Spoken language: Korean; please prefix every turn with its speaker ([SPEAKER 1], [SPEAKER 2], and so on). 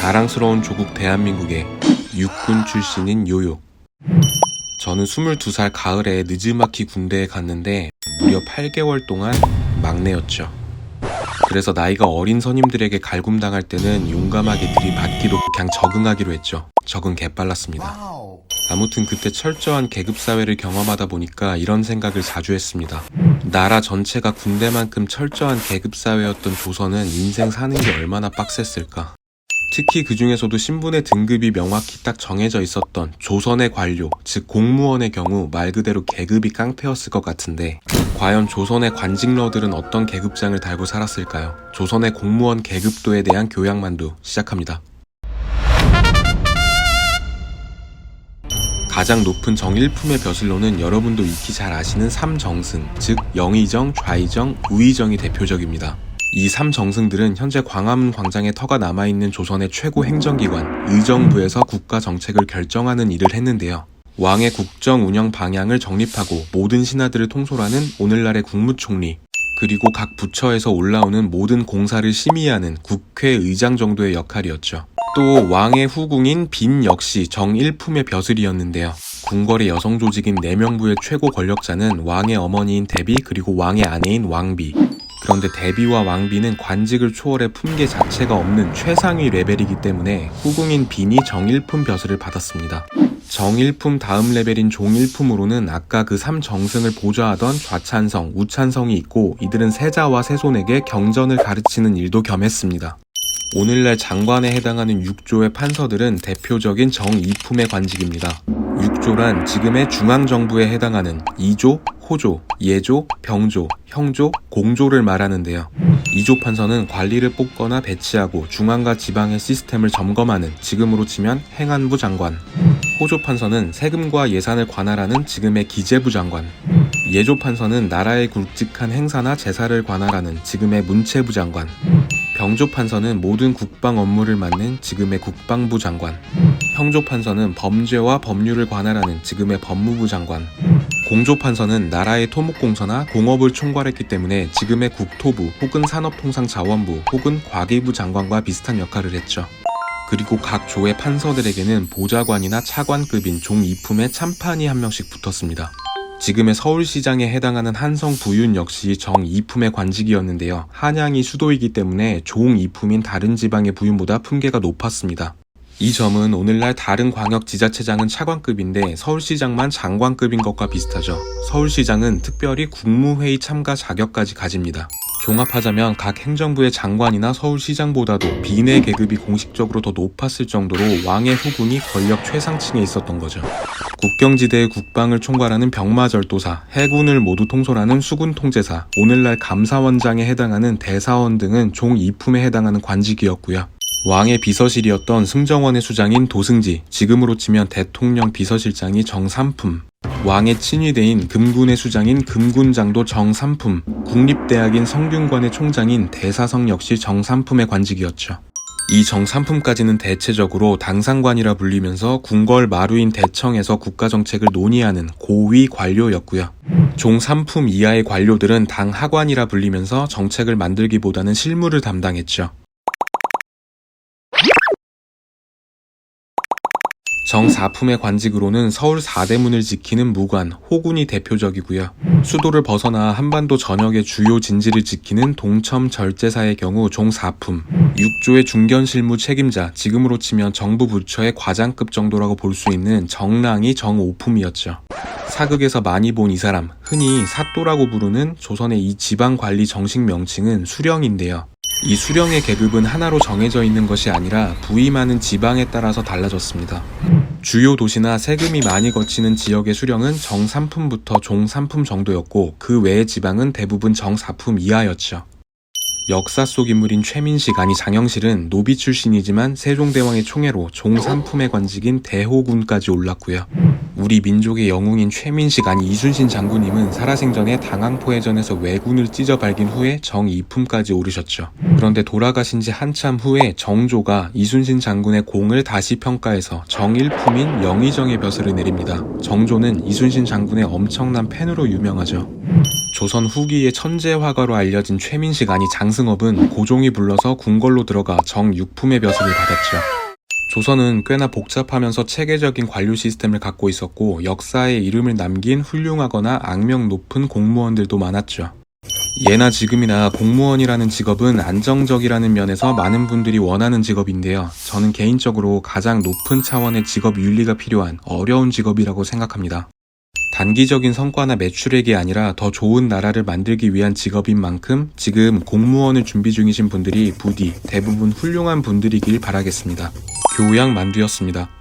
[SPEAKER 1] 자랑스러운 조국 대한민국의 육군 출신인 요요. 저는 22살 가을에 느즈마키 군대에 갔는데 무려 8개월 동안 막내였죠. 그래서 나이가 어린 선임들에게 갈굼당할 때는 용감하게 들이받기로 그냥 적응하기로 했죠. 적응 개빨랐습니다. 아무튼 그때 철저한 계급사회를 경험하다 보니까 이런 생각을 자주 했습니다. 나라 전체가 군대만큼 철저한 계급사회였던 조선은 인생 사는 게 얼마나 빡셌을까. 특히 그 중에서도 신분의 등급이 명확히 딱 정해져 있었던 조선의 관료, 즉 공무원의 경우 말 그대로 계급이 깡패였을 것 같은데, 과연 조선의 관직러들은 어떤 계급장을 달고 살았을까요? 조선의 공무원 계급도에 대한 교양만두 시작합니다. 가장 높은 정일품의 벼슬로는 여러분도 익히 잘 아시는 삼정승, 즉 영의정, 좌의정, 우의정이 대표적입니다. 이 삼정승들은 현재 광화문 광장에 터가 남아있는 조선의 최고 행정기관, 의정부에서 국가 정책을 결정하는 일을 했는데요. 왕의 국정 운영 방향을 정립하고 모든 신하들을 통솔하는 오늘날의 국무총리, 그리고 각 부처에서 올라오는 모든 공사를 심의하는 국회의장 정도의 역할이었죠. 또 왕의 후궁인 빈 역시 정일품의 벼슬이었는데요. 궁궐의 여성 조직인 내명부의 최고 권력자는 왕의 어머니인 대비 그리고 왕의 아내인 왕비. 그런데 대비와 왕비는 관직을 초월해 품계 자체가 없는 최상위 레벨이기 때문에 후궁인 빈이 정일품 벼슬을 받았습니다. 정일품 다음 레벨인 종일품으로는 아까 그 삼정승을 보좌하던 좌찬성, 우찬성이 있고 이들은 세자와 세손에게 경전을 가르치는 일도 겸했습니다. 오늘날 장관에 해당하는 6조의 판서들은 대표적인 정이품의 관직입니다. 6조란 지금의 중앙정부에 해당하는 2조, 호조, 예조, 병조, 형조, 공조를 말하는데요. 2조 판서는 관리를 뽑거나 배치하고 중앙과 지방의 시스템을 점검하는 지금으로 치면 행안부 장관. 호조 판서는 세금과 예산을 관할하는 지금의 기재부 장관. 예조 판서는 나라의 굵직한 행사나 제사를 관할하는 지금의 문체부 장관. 병조 판서는 모든 국방 업무를 맡는 지금의 국방부 장관. 형조 판서는 범죄와 법률을 관할하는 지금의 법무부 장관. 공조 판서는 나라의 토목공사나 공업을 총괄했기 때문에 지금의 국토부 혹은 산업통상자원부 혹은 과기부 장관과 비슷한 역할을 했죠. 그리고 각 조의 판서들에게는 보좌관이나 차관급인 종이품의 참판이 한 명씩 붙었습니다. 지금의 서울시장에 해당하는 한성 부윤 역시 정 이품의 관직이었는데요. 한양이 수도이기 때문에 종 이품인 다른 지방의 부윤보다 품계가 높았습니다. 이 점은 오늘날 다른 광역 지자체장은 차관급인데 서울시장만 장관급인 것과 비슷하죠. 서울시장은 특별히 국무회의 참가 자격까지 가집니다. 종합하자면 각 행정부의 장관이나 서울시장보다도 비내 계급이 공식적으로 더 높았을 정도로 왕의 후궁이 권력 최상층에 있었던 거죠. 국경지대의 국방을 총괄하는 병마절도사, 해군을 모두 통솔하는 수군통제사, 오늘날 감사원장에 해당하는 대사원 등은 종 2품에 해당하는 관직이었고요. 왕의 비서실이었던 승정원의 수장인 도승지, 지금으로 치면 대통령 비서실장이 정삼품, 왕의 친위대인 금군의 수장인 금군장도 정삼품, 국립대학인 성균관의 총장인 대사성 역시 정삼품의 관직이었죠. 이 정삼품까지는 대체적으로 당상관이라 불리면서 궁궐 마루인 대청에서 국가정책을 논의하는 고위 관료였고요. 종삼품 이하의 관료들은 당 하관이라 불리면서 정책을 만들기보다는 실무를 담당했죠. 정사품의 관직으로는 서울 사대문을 지키는 무관, 호군이 대표적이고요. 수도를 벗어나 한반도 전역의 주요 진지를 지키는 동첨 절제사의 경우 종사품, 6조의 중견 실무 책임자, 지금으로 치면 정부 부처의 과장급 정도라고 볼 수 있는 정랑이 정오품이었죠. 사극에서 많이 본 이 사람, 흔히 사또라고 부르는 조선의 이 지방 관리 정식 명칭은 수령인데요. 이 수령의 계급은 하나로 정해져 있는 것이 아니라 부임하는 지방에 따라서 달라졌습니다. 주요 도시나 세금이 많이 거치는 지역의 수령은 정삼품부터 종삼품 정도였고 그 외의 지방은 대부분 정사품 이하였죠. 역사 속 인물인 최민식 아니 장영실은 노비 출신이지만 세종대왕의 총애로 종삼품의 관직인 대호군까지 올랐고요. 우리 민족의 영웅인 최민식 아니 이순신 장군님은 살아생전에 당항포해전에서 왜군을 찢어 발긴 후에 정이품까지 오르셨죠. 그런데 돌아가신 지 한참 후에 정조가 이순신 장군의 공을 다시 평가해서 정일품인 영의정의 벼슬을 내립니다. 정조는 이순신 장군의 엄청난 팬으로 유명하죠. 조선 후기의 천재 화가로 알려진 최민식 아니 장승업은 고종이 불러서 궁궐로 들어가 정육품의 벼슬을 받았죠. 조선은 꽤나 복잡하면서 체계적인 관료 시스템을 갖고 있었고 역사에 이름을 남긴 훌륭하거나 악명 높은 공무원들도 많았죠. 예나 지금이나 공무원이라는 직업은 안정적이라는 면에서 많은 분들이 원하는 직업인데요. 저는 개인적으로 가장 높은 차원의 직업 윤리가 필요한 어려운 직업이라고 생각합니다. 단기적인 성과나 매출액이 아니라 더 좋은 나라를 만들기 위한 직업인 만큼 지금 공무원을 준비 중이신 분들이 부디 대부분 훌륭한 분들이길 바라겠습니다. 교양 만두였습니다.